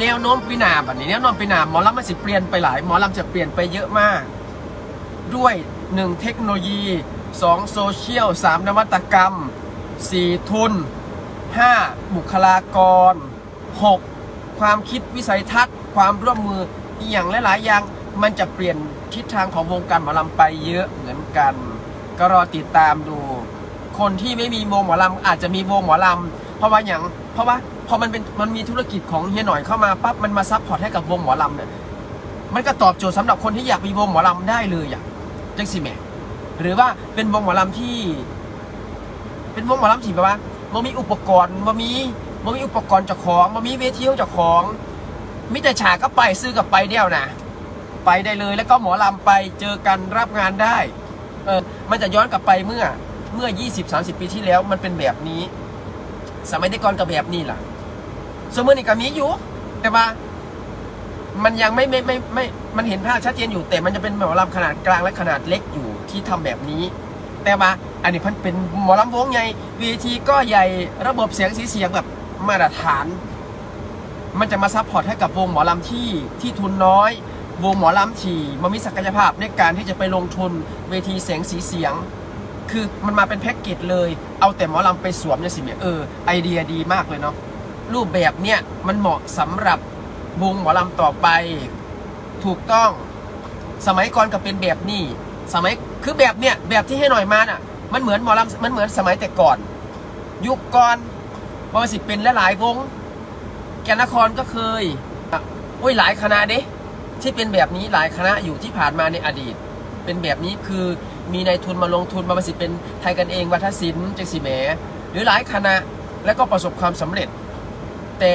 แนวโน้มปีหนาแบบนี้แนวโน้มปีหนาหมอลำมันสิเปลี่ยนไปหลายหมอลำจะเปลี่ยนไปเยอะมาก ด้วย 1. เทคโนโลยี 2. โซเชียล 3. นวัตกรรม 4. ทุน 5. บุคลากร 6. ความคิดวิสัยทัศน์ ความร่วมมืออีกอย่างหลายๆอย่างมันจะเปลี่ยนทิศทางของวงการหมอลำไปเยอะเหมือนกัน ก็รอติดตามดู คนที่ไม่มีวงหมอลำอาจจะมีวงหมอลำเพราะว่าอย่างเพราะว่า พอมันเป็นมันมีธุรกิจของเฮียหน่อยเข้ามาปั๊บมันมาซัพพอร์ตให้กับวงหมอลำเนี่ยมันก็ตอบโจทย์สำหรับคนที่อยากมีวงหมอลำได้เลยอะจังสิแม่หรือว่าเป็นวงหมอลำที่ เป็นวงหมอลำที่แบบว่ามันมีอุปกรณ์มันมีมันมีอุปกรณ์เจ้าของมันมีเวทีของเจ้าของมิแต่ฉากก็ไปซื้อกับไปเดียวนะไปได้เลยแล้วก็หมอลำไปเจอกันรับงานได้เออมันจะย้อนกลับไปเมื่อเมื่อ 20-30 ปีที่แล้วมันเป็นแบบนี้ สมัยแต่ก่อนก็แบบนี้ล่ะ สมมตินี่ก็มีอยู่ แต่ว่า มันยังไม่ไม่ไม่ไม่ มันเห็นภาพชัดเจนอยู่ แต่มันจะเป็นหมอลำขนาดกลางและขนาดเล็กอยู่ที่ทำแบบนี้ แต่ว่าอันนี้มันเป็นหมอลำวงใหญ่เวทีก็ใหญ่ระบบเสียงสีเสียงแบบมาตรฐาน มันจะมาซัพพอร์ตให้กับวงหมอลำที่ที่ทุนน้อย วงหมอลำที่มันมีศักยภาพในการที่จะไปลงทุนเวทีเสียงสีเสียงคือมันมาเป็นแพ็กเกจเลย เอาแต่หมอลำไปสวมเนี่ยสิเนี่ยเออไอเดียดีมากเลยเนาะ รูปแบบเนี่ยมันเหมาะสำหรับวงหมอลำต่อไป ถูกต้องสมัยก่อนก็เป็นแบบนี้ สมัยคือแบบเนี่ยแบบที่ให้หน่อยมาน่ะ มันเหมือนหมอลำมันเหมือนสมัยแต่ก่อน ยุคก่อนบอสิเป็นลหลายวง แกนนครก็เคยอะโอ้ยหลายคณะเด้ที่เป็นแบบนี้หลายคณะอยู่ที่ผ่านมาในอดีต เป็นแบบนี้คือมีนายทุนมาลงทุนมาสิเป็นไทยกันเองวัฒนศิลป์จังสีแหมหรือหลายคณะและก็ประสบความสำเร็จ แต่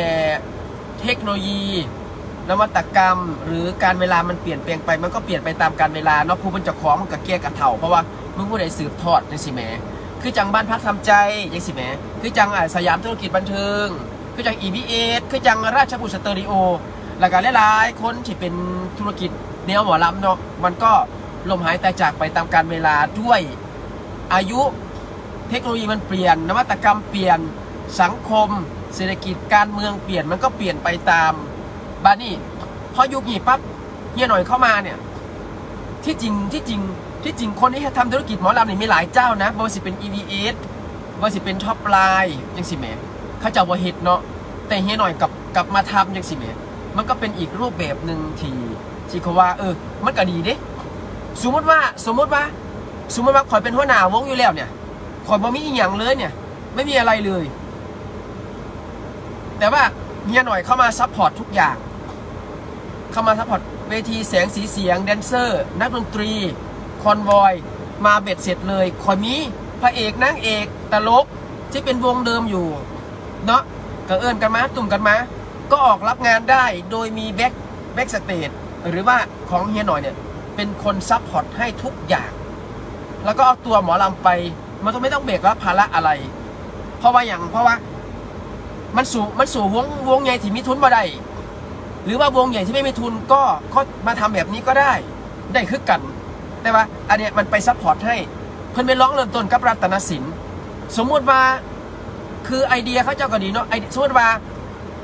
เทคโนโลยี นวัตกรรม หรือการเวลามันเปลี่ยนแปลงไป มันก็เปลี่ยนไปตามการเวลาเนาะผู้เป็นเจ้าของมันก็แก้กระเถ่าเพราะว่ามึงผู้ใดสืบทอดจังสิแหมคือจังบ้านพักทำใจจังสิแหมคือจังอะสยามธุรกิจบันเทิง คือจัง EVS คือจังราชบุตรสเตอริโอแล้วก็หลายๆคนที่เป็นธุรกิจแนวหมอลำเนาะมันก็ลมหายตายจากไปตามการเวลาด้วยอายุเทคโนโลยีมันเปลี่ยน นวัตกรรมเปลี่ยนสังคม เศรษฐกิจการเมืองเปลี่ยนมันก็เปลี่ยนไปตามบ้านี่พอยุคนี้ปั๊บเฮียหน่อยเข้ามาเนี่ย ที่จริงที่จริงที่จริงคนที่ทำธุรกิจหมอลำนี่มีหลายเจ้านะบริษัทเป็น EVS บริษัทเป็นท็อปไลน์ยังสิแหมเขาเจะว่าเฮ็ดเนาะแต่เฮียหน่อยกับกลับมาทำยังสิแหมมันก็เป็นอีกรูปแบบหนึ่งที่ที่เขาว่า เออ มันก็ดีเด้สมมติว่าสมมติว่า สมมติว่าขอยเป็นหัวหน้าวงอยู่แล้วเนี่ยขอยบ่มีอีหยังเลยเนี่ย ไม่มีอะไรเลย แต่ว่าเฮียหน่อยเข้ามาซัพพอร์ตทุกอย่าง เข้ามาซัพพอร์ตเวทีแสงสีเสียงแดนเซอร์ นักดนตรี คอนวอย มาเบ็ดเสร็จเลยคอยมีพระเอกนางเอกตลกที่เป็นวงเดิมอยู่ เนาะก็เอิญกันมาตุ่มกันมาก็ออกรับงานได้โดยมีแบ็คแบ็คสเตจหรือว่าของเฮียหน่อยเนี่ยเป็นคนซัพพอร์ตให้ทุกอย่าง แล้วก็เอาตัวหมอลำไป มันก็ไม่ต้องเบรกรับภาระอะไร เพราะว่าอย่างเพราะว่า มันสู่มันสู่วงวงใหญ่ที่มีทุนมาได้หรือว่าวงใหญ่ที่ไม่มีทุนก็ก็มาทำแบบนี้ก็ได้ได้คือกัน แต่ว่าอันเนี้ยมันไปซัพพอร์ตให้เพิ่นไปร้องเริ่มต้นกับรัตนศิลป์สมมุติว่าคือไอเดียเขาเจ้าก็ดีเนาะไอสมมติว่า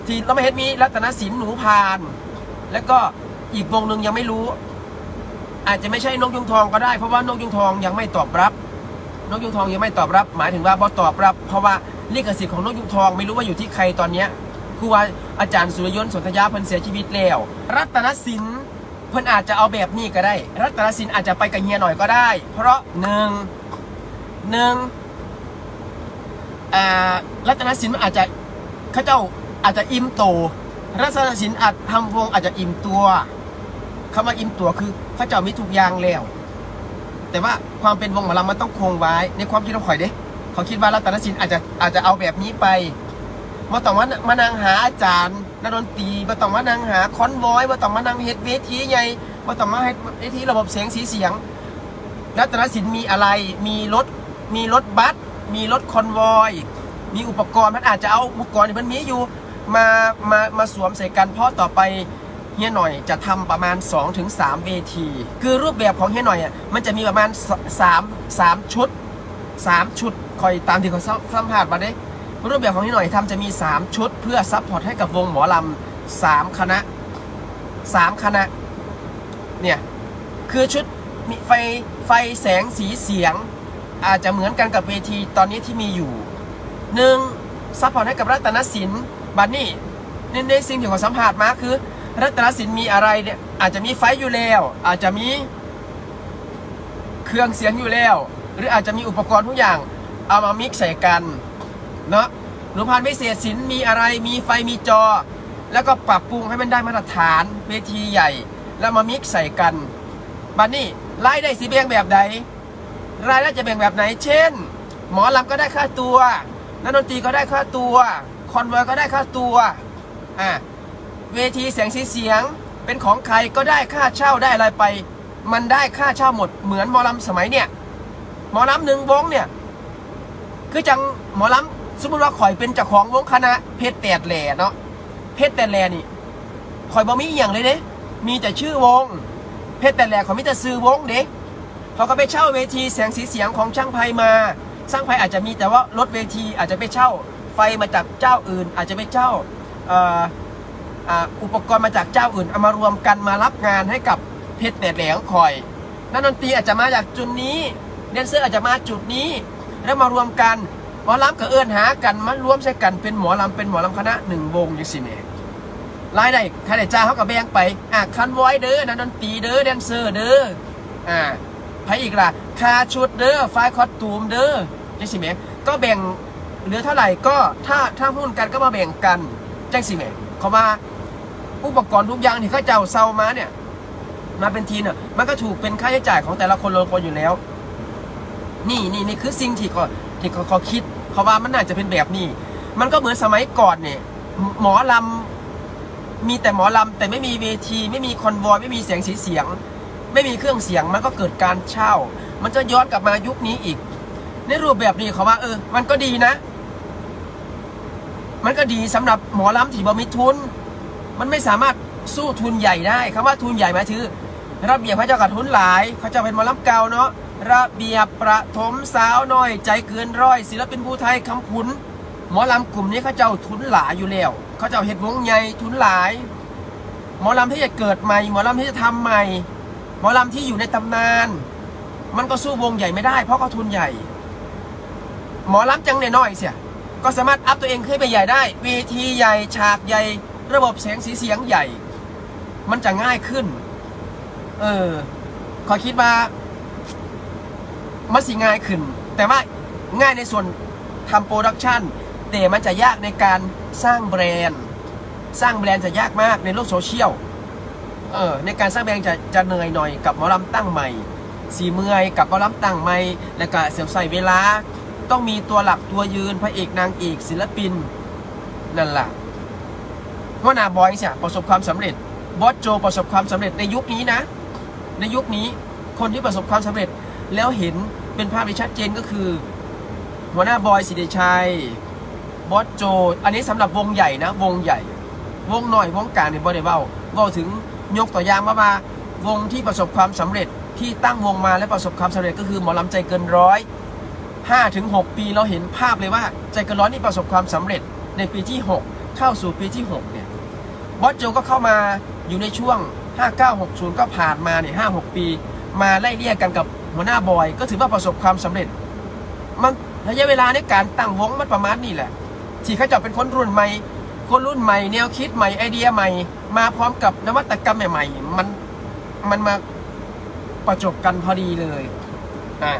ที่เราไม่เห็นมีรัตนศิลป์หนูพาน แล้วก็อีกวงหนึ่งยังไม่รู้ อาจจะไม่ใช่นกยุงทองก็ได้เพราะว่านกยุงทองยังไม่ตอบรับ นกยุงทองยังไม่ตอบรับ หมายถึงว่าบอตอบรับ เพราะว่าลิขสิทธิ์ของนกยุงทองไม่รู้ว่าอยู่ที่ใครตอนเนี้ยคือว่าอาจารย์สุรยนต์สนธยาเพิ่นเสียชีวิตแล้ว รัตนศิลป์เพิ่นอาจจะเอาแบบนี้ก็ได้ รัตนศิลป์อาจจะไปกับเฮียหน่อยก็ได้ เพราะหนึ่งหนึ่งอ่ารัตนศิลป์อาจจะเขาเจ้าอาจจะอิ่มโต รัตนศิลป์อาจทำวงอาจจะอิ่มตัวคำว่าอิ่มตัวคือเขาเจ้ามีทุกอย่างแล้ว แต่ว่าความเป็นวงหมอลำมันต้องคงไว้ ในความคิดของข่อยเด้เขาคิดว่ารัตนศิลป์อาจจะอาจจะเอาแบบนี้ไปมาต้องมามานั่งหาอาจารย์นักดนตรีมาต้องมานั่งหาคอนวอยมาต้องมานั่งเฮ็ดเวทีใหญ่มาต้องมาเฮ็ดเวทีระบบเสียงสีเสียง รัตนศิลป์มีอะไรมีรถมีรถบัสมีรถคอนวอยมีอุปกรณ์มันอาจจะเอาอุปกรณ์ที่มันมีอยู่มามามาสวมใส่กันเพราะต่อไป เฮียหน่อยจะทำประมาณ 2-3 เวที คือรูปแบบของเฮียหน่อยอะมันจะมีประมาณ 3 3 ชุด 3 ชุดคอยตามที่เขาสัมภาษณ์มาได้รูปแบบของเฮียหน่อยทำจะมี 3 ชุด เพื่อซัพพอร์ตให้กับวงหมอลสามคณะสามคณะเนี่ยคือชุดมีไฟไฟแสงสีเสียง อาจจะเหมือนกันกับเวทีตอนนี้ที่มีอยู่หนึ่งซัพพอร์ตให้กับรัตนศิลป์บันนี่ในในสิ่งที่ผมสัมผัสมาคือ รัตนศิลป์มีอะไรเนี่ยอาจจะมีไฟอยู่แล้ว อาจจะมีเครื่องเสียงอยู่แล้ว หรืออาจจะมีอุปกรณ์ทุกอย่าง เอามามิกใส่กันเนาะหนูพันธ์วิเศษศิลป์มีอะไรมีไฟมีจอ แล้วก็ปรับปรุงให้มันได้มาตรฐานเวทีใหญ่ แล้วมามิกใส่กันบันนี่รายได้สีแบ่งแบบใดรายได้จะแบ่งแบบไหน เช่น หมอลำก็ได้ค่าตัวนักดนตรีก็ได้ค่าตัว คอนเวอร์ก็ได้ค่าตัวอะ เวทีเสียงสีเสียง เป็นของใครก็ได้ค่าเช่าได้อะไรไป มันได้ค่าเช่าหมดเหมือนหมอลำสมัยเนี่ยหมอลำหนึ่งวงเนี่ย คือจังหมอลำสมมติว่าข่อยเป็นเจ้าของวงคณะ เพชรแตดแหล่เนาะเพชรแตดแหล่นี่ข่อยบ่มีอย่างเลยเด้มีแต่ชื่อวง เพชรแตดแหล่เขามีแต่ซื้อวงเด้เขาก็ไปเช่าเวทีแสงสีเสียงของช่างไพมาช่างไพอาจจะมีแต่ว่ารถเวทีอาจจะไปเช่าไฟมาจากเจ้าอื่น อาจจะไปเช่าเอ่าอุปกรณ์มาจากเจ้าอื่นเอามารวมกันมารับงานให้กับเพชรแตดแหล่ของข่อยนักดนตรีอาจจะมาจากจุดนี้แดนเซอร์อาจจะมาจุดนี้ แล้วมารวมกันหมอลำกับเอื้อนหากันมารวมใช้กันเป็นหมอลำเป็นหมอลำคณะหนึ่งวงอย่างสิเมรายได้ค่าใช้จ่ายเขาก็แบ่งไปอะคันไว้เด้อนักดนตรีเด้อแดนเซอร์เด้ออ่าไผอีกล่ะค่าชุดเด้อไฟคอสตูมเด้อจังสิเมก็แบ่งเหลือเท่าไหร่ก็ถ้าถ้าหุ้นกันก็มาแบ่งกันจังสิเมเขามา อุปกรณ์ทุกอย่างที่เขาเจ้าเซามาเนี่ย มาเป็นทีเนี่ยมันก็ถูกเป็นค่าใช้จ่ายของแต่ละคนละคนอยู่แล้ว นี่นี่นี่คือสิ่งที่เขาที่เขาเขาคิดเขาว่ามันน่าจะเป็นแบบนี้ มันก็เหมือนสมัยก่อนเนี่ย หมอลำมีแต่หมอลำแต่ไม่มีเวที ไม่มีคอนวอยไม่มีเสียงสีเสียง ไม่มีเครื่องเสียงมันก็เกิดการเช่า มันจะย้อนกลับมายุคนี้อีก ในรูปแบบนี้เขาว่า เออ มันก็ดีนะ มันก็ดีสำหรับหมอลำที่บ่มีทุน มันไม่สามารถสู้ทุนใหญ่ได้คำว่าทุนใหญ่หมายถึงระเบียบพระเจ้ากับทุนหลายเขาจะเป็นมอลำเก่าเนาะระเบียบประถมสาวน้อย ใจเกินร้อย ศิลปินผู้ไทยคำพุนหมอลำกลุ่มนี้เขาเจ้าทุนหลายอยู่แล้วเขาเจ้าเห็ดวงใหญ่ทุนหลาย หมอลำที่จะเกิดใหม่ หมอลำที่จะทำใหม่ หมอลำที่อยู่ในตำนาน มันก็สู้วงใหญ่ไม่ได้ เพราะเขาทุนใหญ่ หมอลำจังเนน้อยเสียก็สามารถอัพตัวเองขึ้นไปใหญ่ได้เวทีใหญ่ฉากใหญ่ ระบบเสียงสีเสียงใหญ่ มันจะง่ายขึ้น เออขอคิดว่า มันสิง่ายขึ้น แต่ว่าง่ายในส่วนทำโปรดักชันแต่มันจะยากในการสร้างแบรนด์ สร้างแบรนด์จะยากมากในโลกโซเชียลเออในการสร้างแบรนด์จะจะเหนื่อยหน่อยกับหมอลำตั้งใหม่สีเมื่อยกับหมอลำตั้งใหม่แล้วก็เสียใส่เวลา ต้องมีตัวหลักตัวยืนพระเอกนางเอกศิลปินนั่นแหละ ว่านาบอยเนี่ยประสบความสำเร็จบอสโจประสบความสำเร็จในยุคนี้นะ ในยุคนี้คนที่ประสบความสำเร็จแล้วเห็นเป็นภาพที่ชัดเจนก็คือ หัวหน้าบอยสิเดชัยบอสโจ อันนี้สำหรับวงใหญ่นะ วงใหญ่ วงหน่อยวงกลางเนี่ยบอได้เบ้าเว้าถึงยกตัวอย่างมามาวงที่ประสบความสำเร็จที่ตั้งวงมาและประสบความสำเร็จก็คือหมอลำใจเกินร้อยห้าถึงหกปีเราเห็นภาพเลยว่า ใจเกินร้อยนี่ประสบความสำเร็จในปีที่6เข้าสู่ปีที่6เนี่ย บอสโจก็เข้ามาอยู่ในช่วง 5960 ก็ผ่านมาเนี่ย5-6 ปี มาไล่เลี่ยกันกับหัวหน้าบอย ก็ถือว่าประสบความสำเร็จ มันระยะเวลาในการตั้งวงมันประมาณนี้แหละ ที่เขาจะเป็นคนรุ่นใหม่ คนรุ่นใหม่ แนวคิดใหม่ไอเดียใหม่ มาพร้อมกับนวัตกรรมใหม่ ๆ มันมันมาประจบกันพอดีเลยอ่า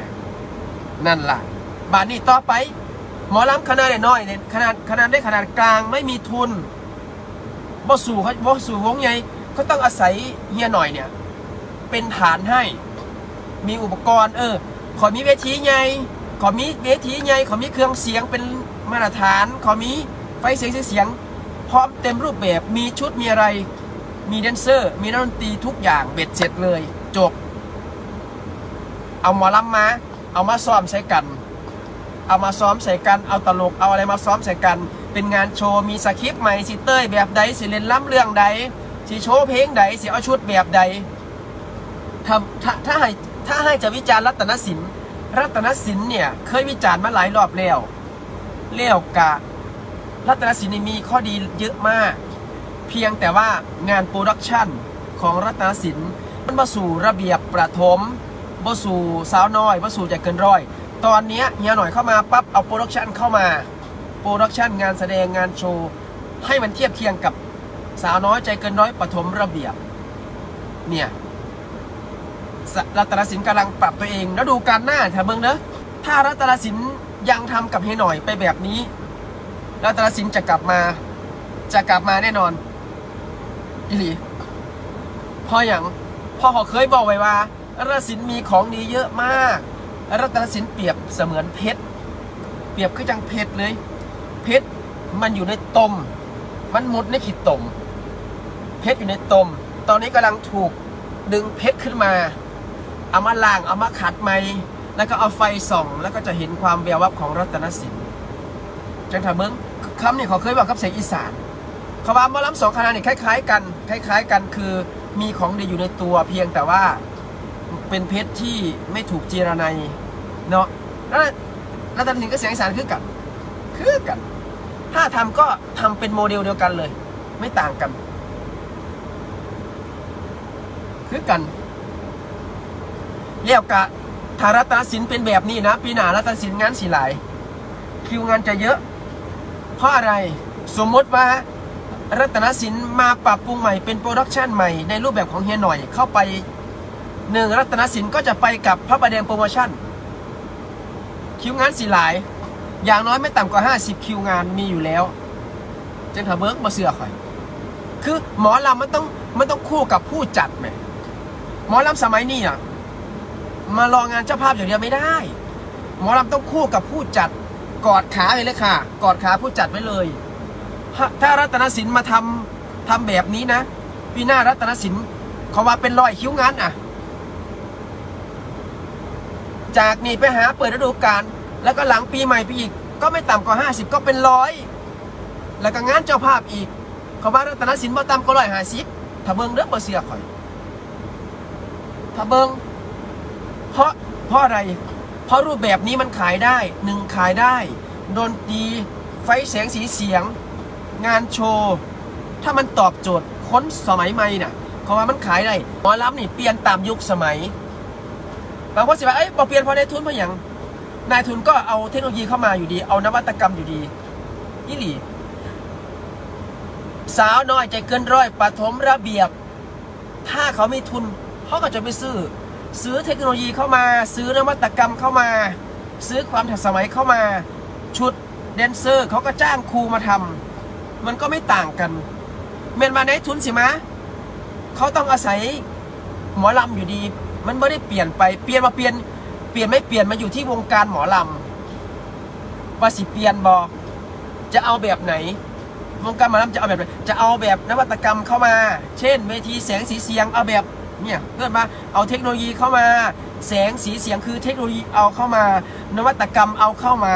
นั่นล่ะ บาทนี้ต่อไป หมอลำขนาดน้อยเนี่ยขนาดขนาดได้ขนาดกลางไม่มีทุน บ่สู่เขาบ่สู่วงใหญ่เขาต้องอาศัยเฮียหน่อยเนี่ย เป็นฐานให้ มีอุปกรณ์ เออ ขอมีเวทีใหญ่ขอมีเวทีใหญ่ขอมีเครื่องเสียงเป็นมาตรฐาน ขอมีไฟเสียงเสียง พร้อมเต็มรูปแบบมีชุดมีอะไร มีแดนเซอร์ มีนักดนตรีทุกอย่างเบ็ดเสร็จเลย จบ เอาหมอลำมา เอามาซ้อมใช้กัน เอามาซ้อมใส่กัน เอาตลก เอาอะไรมาซ้อมใส่กัน เป็นงานโชว์มีสคริปต์ใหม่สิเต้ยแบบใดสิเล่นล้ำเรื่องใดสิโชว์เพลงใดสิเอาชุดแบบใดถ้าถ้าถ้าให้ถ้าให้จะวิจารณ์รัตนศิลป์รัตนศิลป์เนี่ยเคยวิจารณ์มาหลายรอบแล้วแล้วกะรัตนศิลป์นี่มีข้อดีเยอะมาก เพียงแต่ว่างานโปรดักชันของรัตนศิลป์มันมาสู่ระเบียบประถมมาสู่สาวน้อยมาสู่ใจเกินร้อย ตอนนี้เฮียหน่อยเข้ามาปั๊บเอาโปรดักชันเข้ามา โปรดักชันงานแสดงงานโชว์ ให้มันเทียบเคียงกับสาวน้อยใจเกินร้อยปฐมระเบียบ เนี่ยรัตนศิลป์กำลังปรับตัวเองแล้วดูการหน้าเถอะเมืองเนอะถ้ารัตนศิลป์ยังทำกับเฮยหน่อยไปแบบนี้ รัตนศิลป์จะกลับมา จะกลับมาแน่นอนอีหลีเพออย่างพ่อเขาเคยบอกไว้ว่ารัตนศิลป์มีของดีเยอะมาก รัตนศิลป์เปรียบเสมือนเพชร เปรียบคือจังเพชรเลย เพชรมันอยู่ในตม มันมุดในขีดตม เพชรอยู่ในตม ตอนนี้กำลังถูกดึงเพชรขึ้นมา เอามาล้าง เอามาขัดใหม่แล้วก็เอาไฟส่อง แล้วก็จะเห็นความแวววับของรัตนศิลป์จังทาเมืองคำนี้เขาเคยบอกกับเสียงอีสานเขาว่ามอลำสองคณะนี่คล้าย ๆ กัน คล้าย ๆ กันคือมีของดีอยู่ในตัวเพียงแต่ว่าเป็นเพชรที่ไม่ถูกเจรไนยเนาะแล้วรัตนศิลป์กับเสียงอีสานคือกัน คือกัน ถ้าทำก็ทำเป็นโมเดลเดียวกันเลย ไม่ต่างกัน คือกันเรียกกะถ้ารัตนศิลป์เป็นแบบนี้นะ ปีหน้ารัตนศิลป์งานสีหลาย คิวงานจะเยอะ เพราะอะไรสมมติว่ารัตนศิลป์มาปรับปรุงใหม่เป็นโปรดักชันใหม่ในรูปแบบของเฮียหน่อยเข้าไปหนึ่งรัตนศิลป์ก็จะไปกับพระประแดงโปรโมชั่น คิวงานสีหลาย อย่างน้อยไม่ต่ำกว่า 50 คิวงานมีอยู่แล้วจังทาเบิร์กมาเสือข่อย คือหมอลำมันต้องมันต้องคู่กับผู้จัดไหมหมอลำสมัยนี้อะมารองานเจ้าภาพอย่างเดียวไม่ได้ หมอลำต้องคู่กับผู้จัดกอดขาไปเลยค่ะ กอดขาผู้จัดไว้เลย ถ้ารัตนศิลป์มาทำทำแบบนี้นะปีหน้ารัตนศิลป์เขาว่าเป็นรอยคิ้วงานอะ จากนี่ไปหาเปิดฤดูกาล แล้วก็หลังปีใหม่ไปอีก ก็ไม่ต่ำกว่า 50 ก็เป็นร้อยแล้วก็งานเจ้าภาพอีก เขาว่ารัตนศิลป์บ่ต่ำก็ร้อยห้าสิบถ้าเบิ้งเด้อบ่เสียข่อยถ้าเบิ้งเพราะเพราะอะไร เพราะรูปแบบนี้มันขายได้หนึ่งขายได้ดนตรีไฟแสงสีเสียง งานโชว์ถ้ามันตอบโจทย์ค้นสมัยใหม่น่ะเขาว่ามันขายได้หมอลำนี่เปลี่ยนตามยุคสมัยบางคนสิว่าเอ้ยบอเปลี่ยนเพราะได้ทุนเพราะอย่าง นายทุนก็เอาเทคโนโลยีเข้ามาอยู่ดี เอานวัตกรรมอยู่ดียี่หลีสาวน้อยใจเกินร้อยปฐมระเบียบ ถ้าเขามีทุนเขาก็จะไปซื้อ ซื้อเทคโนโลยีเข้ามา ซื้อนวัตกรรมเข้ามา ซื้อความทันสมัยเข้ามา ชุดแดนเซอร์เขาก็จ้างครูมาทำมันก็ไม่ต่างกันเมนมาในทุนสิมะเขาต้องอาศัยหมอลำอยู่ดี มันไม่ได้เปลี่ยนไป เปลี่ยนมาเปลี่ยน ลี่ยนไม่เปลี่ยนมาอยู่ที่วงการหมอลำว่าสิเปลี่ยนบอจะเอาแบบไหน วงการหมอลำจะเอาแบบไหนจะเอาแบบนวัตกรรมเข้ามา เช่นเวทีแสงสีเสียงเอาแบบเนี่ยเพื่อนมาเอาเทคโนโลยีเข้ามา แสงสีเสียงคือเทคโนโลยีเอาเข้ามา นวัตกรรมเอาเข้ามา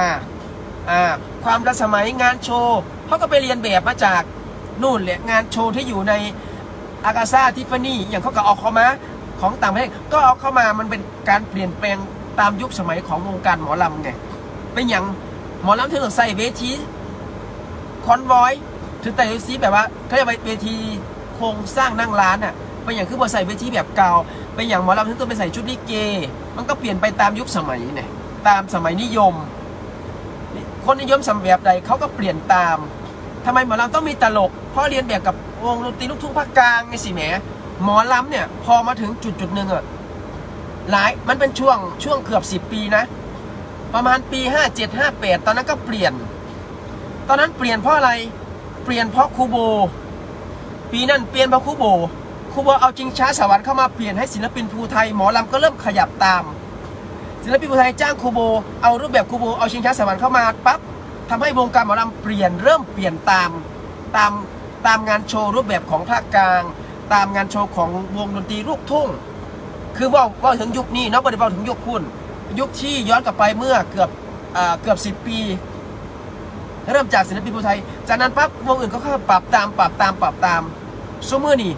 อ่าความทันสมัยงานโชว์เขาก็ไปเรียนแบบมาจากนู่นแหละงานโชว์ที่อยู่ในอากาซาทิฟฟานี่อย่างเขาก็เอาเข้ามาของต่างประเทศก็เอาเข้ามามันเป็นการเปลี่ยนแปลง ตามยุคสมัยของวงการหมอลำไงเป็นอย่างหมอลำที่ต้องใส่เวทีคอนวอยถึงแต่ซีแบบว่าเขาเรียกว่าเวทีโครงสร้างนั่งร้านอะเป็นอย่างคือบอใส่เวทีแบบเก่าเป็นอย่างหมอลำที่ต้องไปใส่ชุดลิเก มันก็เปลี่ยนไปตามยุคสมัยเนี่ยตามสมัยนิยม คนนิยมสำแบบใดเขาก็เปลี่ยนตามทำไมหมอลำต้องมีตลก เพราะเรียนแบบกับวงดนตรีลูกทุ่งภาคกลางไงสิแหมหมอลำเนี่ยพอมาถึงจุดจุดหนึ่งอะ หลายมันเป็นช่วงช่วงเกือบสิบปีนะ ประมาณปีห้าเจ็ดห้าแปดตอนนั้นก็เปลี่ยน ตอนนั้นเปลี่ยนเพราะอะไร เปลี่ยนเพราะครูโบ ปีนั้นเปลี่ยนเพราะครูโบครูโบเอาจริงช้าสวรรค์เข้ามาเปลี่ยนให้ศิลปินภูไทยหมอลำก็เริ่มขยับตาม ศิลปินภูไทยจ้างครูโบ เอารูปแบบครูโบเอาชิงช้าสวรรค์เข้ามาปั๊บทำให้วงการหมอลำเปลี่ยนเริ่มเปลี่ยนตามตามตามงานโชว์รูปแบบของภาคกลาง ตามงานโชว์ของวงดนตรีลูกทุ่ง คือว่าว่าถึงยุคนี้เนาะไม่ได้ว่าถึงยุคคุณยุคที่ย้อนกลับไปเมื่อเกือบอ่าเกือบสิบปีเริ่มจากศิลปินภูไทย จากนั้นปั๊บวงอื่นก็เข้ามาปรับตามปรับตามปรับตามซูเมอร์นี่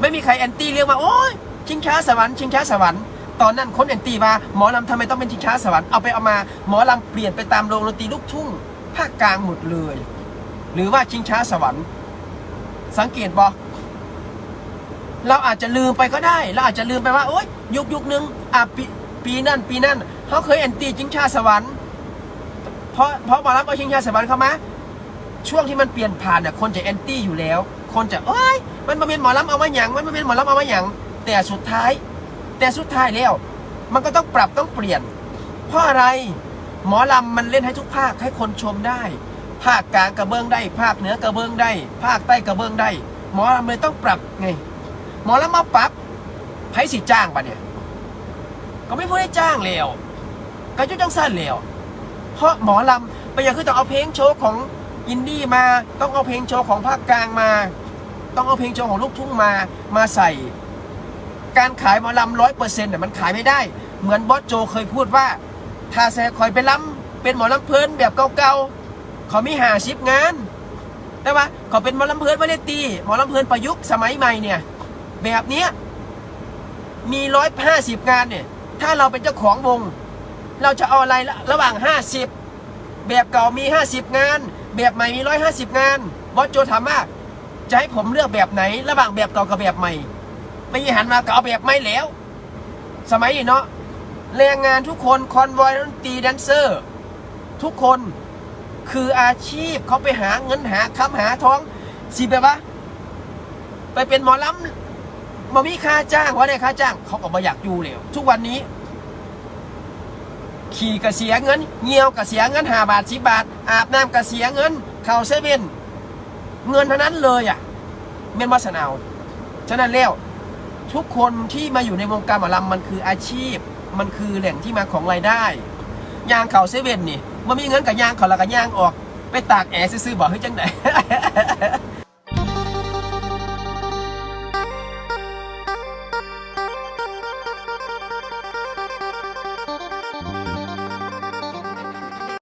ไม่มีใครแอนตี้เรียกว่าโอ้ยชิงช้าสวรรค์ชิงช้าสวรรค์ตอนนั้นคนแอนตี้มาหมอลำทำไมต้องเป็นชิงช้าสวรรค์เอาไปเอามาหมอลำเปลี่ยนไปตามโรงดนตรีลูกทุ่งภาคกลางหมดเลย หรือว่าชิงช้าสวรรค์ สังเกตบอก เราอาจจะลืมไปก็ได้ เราอาจจะลืมไปว่าโอ๊ยยุคยุคนึงอะปีปีนั่นปีนั่นเขาเคยแอนตี้จิงชาสวรรค์เพราะเพราะหมอลำเอาชิงชาสวรรค์เข้ามาช่วงที่มันเปลี่ยนผ่านเนี่ยคนจะแอนตี้อยู่แล้ว คนจะเอ้ยมันมาเป็นหมอลำเอามาหยังมันมาเป็นหมอลำเอามาหยังแต่สุดท้าย แต่สุดท้ายแล้ว มันก็ต้องปรับต้องเปลี่ยน เพราะอะไรหมอลำมันเล่นให้ทุกภาคให้คนชมได้ ภาคกลางกระเบื้องได้ ภาคเหนือกระเบื้องได้ ภาคใต้กระเบื้องได้ หมอลำเลยต้องปรับไง มอลำมาปับไผสิจ้างปะเนี่ย ก็ไม่พูดได้จ้างแล้วก็ยุจังสั้นแล้วเพราะหมอลำไปอย่างคือต้องเอาเพลงโชว์ของอินดี้มา ต้องเอาเพลงโชว์ของภาคกลางมา ต้องเอาเพลงโชว์ของลูกทุ่งมามาใส่ การขายหมอลำร้อยเปอร์เซ็นต์เนี่ยมันขายไม่ได้ เหมือนบอสโจเคยพูดว่า ถ้าแซคอยไปล้ำเป็นหมอลำเพลินแบบเก่าๆเขามีหาชิปงานแต่ว่าเขาเป็นหมอลำเพลินไม่ได้ตีหมอลำเพลินประยุกต์สมัยใหม่เนี่ย แบบเนี้ยมีร้อยห้าสิบงานเนี่ย ถ้าเราเป็นเจ้าของวง เราจะเอาอะไรละระหว่างห้าสิบแบบเก่ามีห้าสิบงาน แบบใหม่มีร้อยห้าสิบงานบอสโจถามว่าจะให้ผมเลือกแบบไหน ระหว่างแบบเก่ากับแบบใหม่ ไม่หันมาก็เอาแบบไม่แล้ว สมัยนี้เนาะแรงงานทุกคนคอนวอยดนตรีแดนเซอร์ ทุกคนคืออาชีพเขาไปหาเงินหาคำหาท้องสิแบบว่า ไปเป็นหมอลำ มามีค่าจ้างว่าได้ค่าจ้าง เขาก็บ่อยากอยู่แล้วทุกวันนี้ ขี่กระเสียเงินเงียวกระเสียเงินหาบาทสิบาท อาบน้ำกระเสียเงิน เข้าเซเว่นเงินเท่านั้นเลยอะเมนวาสนาวฉะนั้นแล้วทุกคนที่มาอยู่ในวงการหมอลำมันคืออาชีพ มันคือแหล่งที่มาของรายได้ยางเข่าเซเว่นนี่มันมีเงินกับยางเขาล้วก็ยางออก ไปตากแอร์ซื้อๆบอกให้จังไหน